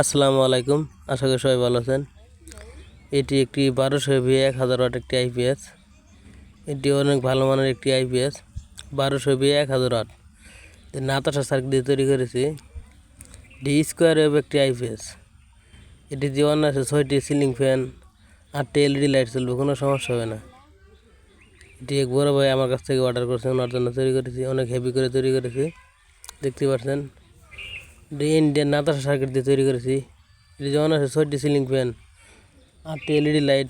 আসসালামু আলাইকুম। আশা করি সবাই ভালো আছেন। এটি একটি বারোশো ভি এক হাজার ওয়াট একটি আইপিএস এটি অনেক ভালো মানের একটি আইপিএস বারোশো ভি এক হাজার ওয়াট। নাতাশা সার্কিট দিয়ে তৈরি করেছি। ডি স্কোয়ার ওয়েব একটি আইপিএস এটি জীবন আছে ছয়টি সিলিং ফ্যান আটটি এলইডি লাইট চলবে, কোনো সমস্যা হবে না। এটি এক বড় ভাই আমার কাছ থেকে অর্ডার করেছেন, ওনার জন্য তৈরি করেছি, অনেক হেভি করে তৈরি করেছি। দেখতে পাচ্ছেন? ইন্ডিয়ান নাতাশা সার্কিট দিয়ে তৈরি করেছি। এটি যেমন আছে ছয়টি সিলিং ফ্যান আটটি এলইডি লাইট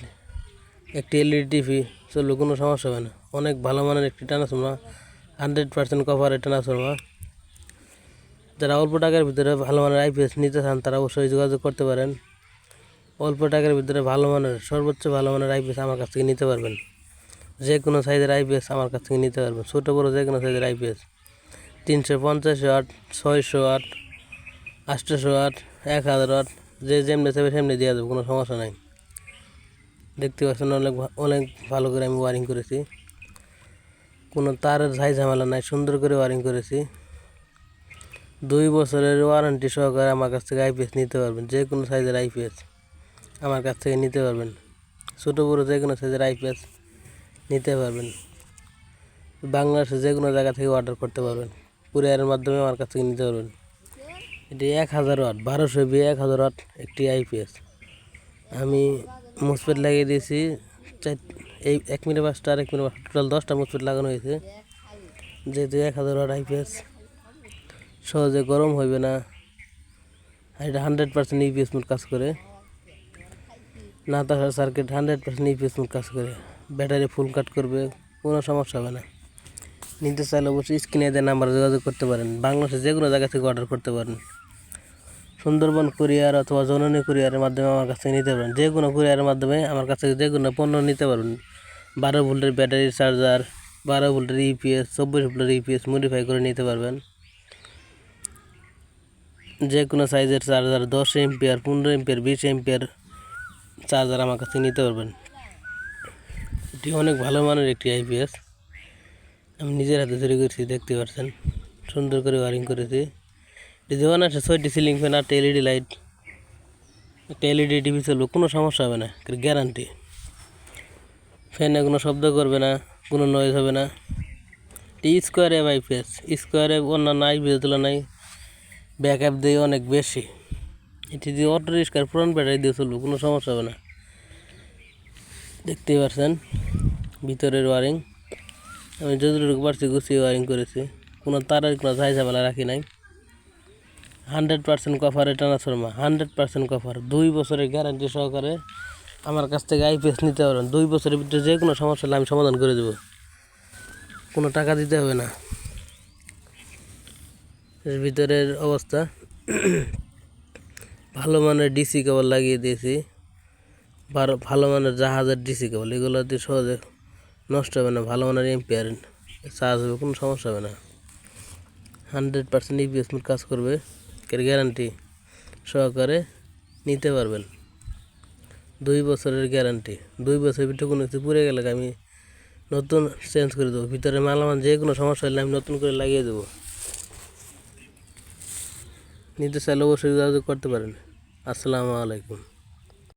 একটি এলইডি টিভি চলবে, কোনো সমস্যা হবে না। অনেক ভালো মানের একটি ট্রান্সফর্মার হান্ড্রেড পার্সেন্ট কভারের ট্রান্সফর্মার যারা অল্প টাকার ভিতরে ভালো মানের আইপিএস নিতে চান, তারা অবশ্যই যোগাযোগ করতে পারেন। অল্প টাকার ভিতরে ভালো মানের, সর্বোচ্চ ভালো মানের আইপিএস আমার কাছ থেকে নিতে পারবেন। যে কোনো সাইজের আইপিএস আমার কাছ থেকে নিতে পারবেন। ছোটো বড়ো যে কোনো সাইজের আইপিএস তিনশো পঞ্চাশ আট ছয়শো আট আটশোশো আট, এক হাজার আট, যে যেমনি চাইবে সেমনি দেওয়া যাবে, কোনো সমস্যা নাই। দেখতে পাচ্ছেন অনেক অনেক ভালো করে আমি ওয়ারিং করেছি। কোনো তারের ঝাই ঝামেলা নাই, সুন্দর করে ওয়ারিং করেছি। দুই বছরের ওয়ারেন্টি সহকারে আমার কাছ থেকে আইপিএস নিতে পারবেন, যে কোনো সাইজের আইপিএস আমার কাছ থেকে নিতে পারবেন। ছোটো, বড়ো যে কোনো সাইজের আইপিএস নিতে পারবেন। বাংলাদেশে যে কোনো জায়গা থেকে অর্ডার করতে পারবেন। কুরিয়ারের মাধ্যমে আমার কাছ থেকে নিতে পারবেন। এটি এক হাজার ওয়াট, বারোশো বি এক হাজার ওয়াট একটি আইপিএস আমি মুসপেট লাগিয়ে দিয়েছি, চার, এই এক মিনিট পাঁচটা আর এক মিনিট পাঁচটা টোটাল দশটা মুসপেট লাগানো হয়েছে। যেহেতু এক হাজার ওয়াট আইপিএস সহজে গরম হইবে না। এটা হান্ড্রেড পার্সেন্ট ইপিএস মোড কাজ করে। না Natasha circuit hundred percent EPS mode কাজ করে। ব্যাটারি ফুল কাট করবে, কোনো সমস্যা হবে না। নিতে চাইলে অবশ্যই স্ক্রিনে দেওয়া নাম্বারে যোগাযোগ করতে পারেন। বাংলাদেশে যে কোনো জায়গা থেকে অর্ডার করতে পারেন। সুন্দরবন কুরিয়ার অথবা জননী কুরিয়ারের মাধ্যমে আমার কাছ নিতে পারেন যে কোনো কুরিয়ারের মাধ্যমে আমার কাছ যে কোনো পণ্য নিতে পারবেন। বারো ভোল্টের ব্যাটারি চার্জার, বারো ভোল্টের ইপিএস চব্বিশ ভোল্টের ইপিএস মডিফাই করে নিতে পারবেন। যে কোনো সাইজের চার্জার, দশ এমপিয়ার পনেরো এমপিয়ার বিশ এমপিয়ার চার্জার আমার কাছে নিতে পারবেন। এটি অনেক ভালো মানের একটি আইপিএস আমি নিজের হাতে তৈরি করেছি, দেখতে পাচ্ছেন। সুন্দর করে ওয়ারিং করেছি। এটি যেমন আছে ছয়টি সিলিং ফ্যান আটটা এলইডি লাইট একটা এলইডি টিভি চলবে, কোনো সমস্যা হবে না গ্যারান্টি ফ্যানে কোনো শব্দ করবে না, কোনো নয়েজ হবে না। T square F IPS square F অন্যান্য আইপিএস তুলনায় ব্যাক আপ দিয়ে অনেক বেশি। এটি দিয়ে অটো রিক্সার পুরান ব্যাটারি দিয়ে চলবে, কোনো সমস্যা হবে না। দেখতেই পাচ্ছেন ভিতরের ওয়ারিং আমি যতটুকু পারছি গুছিয়ে ওয়ারিং করেছি। কোনো তারের কোনো ঝাই ঝামেলা রাখি নাই। হান্ড্রেড পার্সেন্ট কভারে ট্রান্সফর্মার হান্ড্রেড পার্সেন্ট কভার। দুই বছরের গ্যারান্টি সহকারে আমার কাছ থেকে আইপিএস নিতে পারবেন। দুই বছরের ভিতরে যে কোনো সমস্যা হলে আমি সমাধান করে দেবো। কোনো টাকা দিতে হবে না। এর ভিতরের অবস্থা, ভালো মানের ডিসি কেবল লাগিয়ে দিয়েছি। ভালো ভালো মানের জাহাজের ডিসি কেবল, এগুলো দিয়ে সহজে নষ্ট হবে না। ভালো মানের এম্পিয়ার চার্জ হবে, কোনো সমস্যা হবে না। হান্ড্রেড পার্সেন্ট ইপিএস কাজ করবে। এর গ্যারান্টি সহকারে নিতে পারবেন। দুই বছরের গ্যারান্টি দুই বছর ভিতরে কোনো কিছু পুড়ে গেলে আমি নতুন চেঞ্জ করে দেবো? ভিতরে মালামাল যে কোনো সমস্যা হলে আমি নতুন করে লাগিয়ে দেবো। নিতে চাইলে অবশ্যই যোগাযোগ করতে পারেন। আসসালামু আলাইকুম।